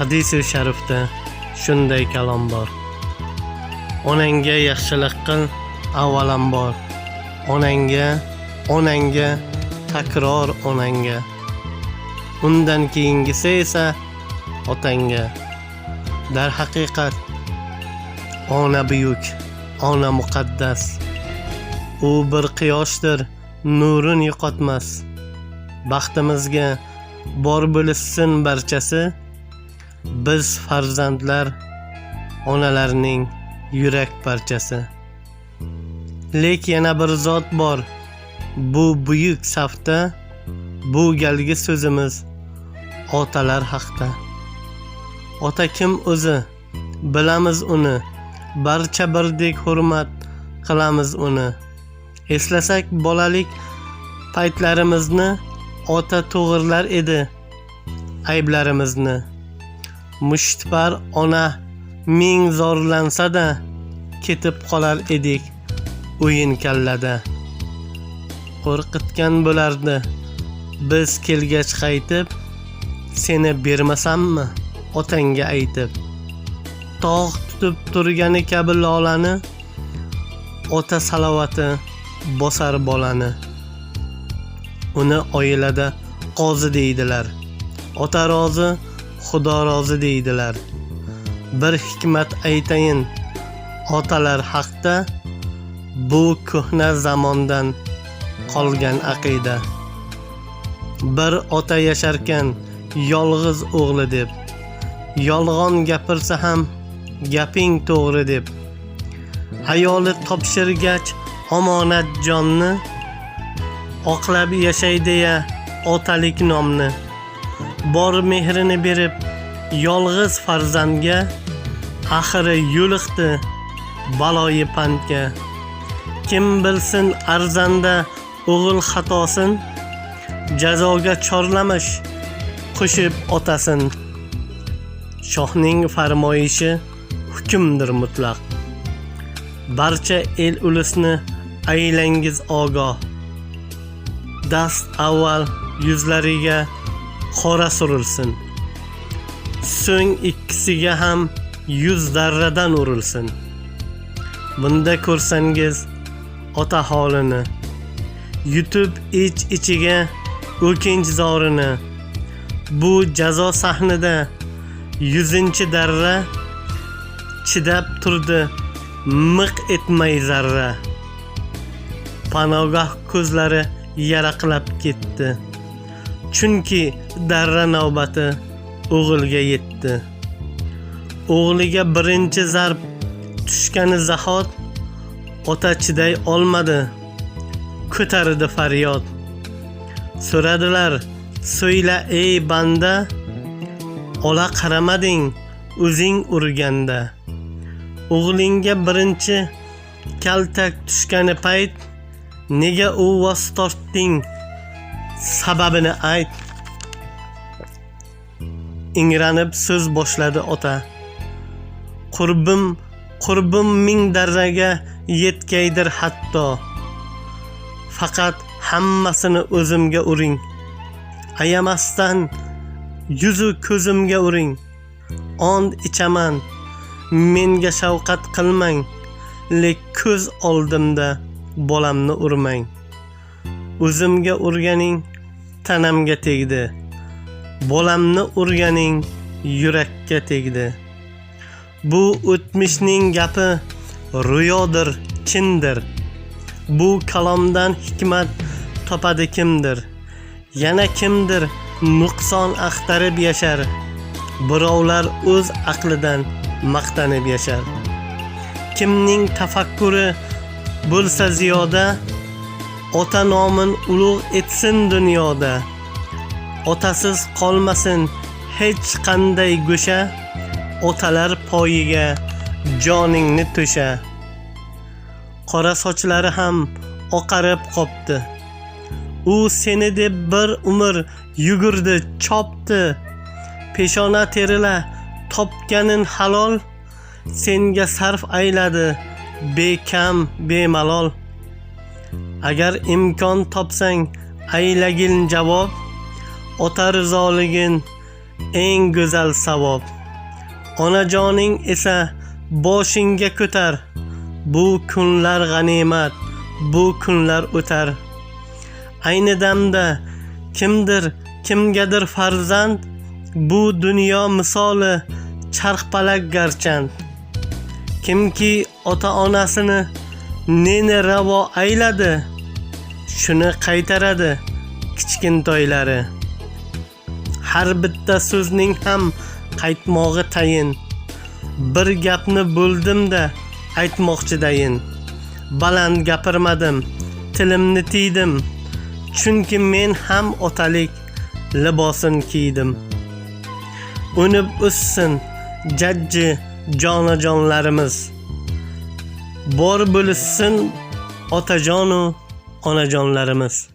hadisi sharifda shunday kalom bor. Onangga yaxshilik qil avvalambor onangga onangga takror onangga. Undan keyingisi esa otangga. Darhaqiqat ona buyuk ona muqaddas. U bir quyoshdir nurin yo'qotmas. Baxtimizga bor bo'lishsin barchasi biz farzandlar onalarning yurak parchasi. Lek yana bir zot bor. Bu buyuk safda bu galgi so'zimiz otalar haqda ota kim o'zi? Bilamiz uni. Barcha birdek hurmat qilamiz uni. Eslasak bolalik paytlarimizni ota to'g'irlar edi ayblarimizni. Mushtipar ona ming zorlansa-da ketib qolar edik o'yin kallada. Qo'rqitgan bo'lardi. Biz kelgach qaytib seni bermasammi otangga aytib. Tog' tutib turgani kabi lolani ota salovati bosar bolani. Uni oilada qozi deydilar. Ota rozi xudo rozi deydilar. Bir hikmat aytayin otalar haqda bu ko'hna zamondan qolgan aqida. Bir ota yasharkan yolg'iz o'g'li deb. Yolg'on gapirsa ham gaping to'g'ri deb. Ayoli topshirgach omonat jonni oqlab yashaydi-ya otalik nomni. Bor mehrini berib yolg'iz farzandga axiri yo'liqdi baloyi pandga. Kim bilsin arzanda o'g'il xatosin jazoga chorlamish qo'shib otasin. Shohning farmoyishi hukmdir mutlaq. Barcha el ulusni aylangiz ogoh. Dast avval yuzlariga qora surilsin. So'ng ikkisiga ham yuz darradan urilsin. Bunda ko'rsangiz ota holini yutib ich ichiga o'kinch zorini bu jazo sahnida yuzinchi darra chidab turdi miq etmay zarra. Panogoh ko'zlari yaraqlab ketdi. Chunki darra navbati o'g'ilga yetdi. O'g'liga birinchi zarb tushgani zahot ota chiday olmadi. Ko'tardi faryod. So'radilar so'yla ey banda ola qaramading o'zing urganda. O'g'lingga birinchi kaltak tushgani payt nega u vos tortding sababini ayt ingranib so'z boshladi ota. Qurbim qurbim ming darraga yetkaydir hatto. Faqat hammasini o'zimga uring. Ayamasdan yuzu ko'zimga uring. Ond ichaman. Menga shafqat qilmang. Lek ko'z oldimda bolamni urmang. O'zimga urganing tanamga tegdi. Bolamni urganing yurakka tegdi. Bu o'tmishning gapi ro'yodir chindir. Bu kalomdan hikmat topadi kimdir? Yana kimdir nuqson axtarib yashar. Birovlar o'z aqlidan maqtanib yashar. Kimning tafakkuri bo'lsa ziyoda ota nomin ulug' etsin dunyoda. Otasiz qolmasin hech qanday go'sha otalar poyiga joningni to'sha. Qora sochlari ham oqarib qopti. U seni deb bir umr yugurdi chopdi. Peshona terila topganin halol senga sarf ayladi bekam bemalol. Agar imkon topsang aylagin javob ota rizoligin eng go'zal savob. Onajoning esa boshingga ko'tar. Bu kunlar g'animat bu kunlar o'tar. Ayni damda kimdir kimgadir farzand bu dunyo misoli charxpalak garchand kimki ota onasini neni ravo ayladi shuni qaytaradi kichkintoylari. Har bitta so'zning ham qaytmog'i tayin. Bir gapni bo'ldimda aytmoqchidayin baland gapirmadim tilimni tiydim. Chunki men ham otalik libosin kiydim. Unib o'ssin jajji jonajonlarimiz. Bor bo'lishsin otajonu onajonlarimiz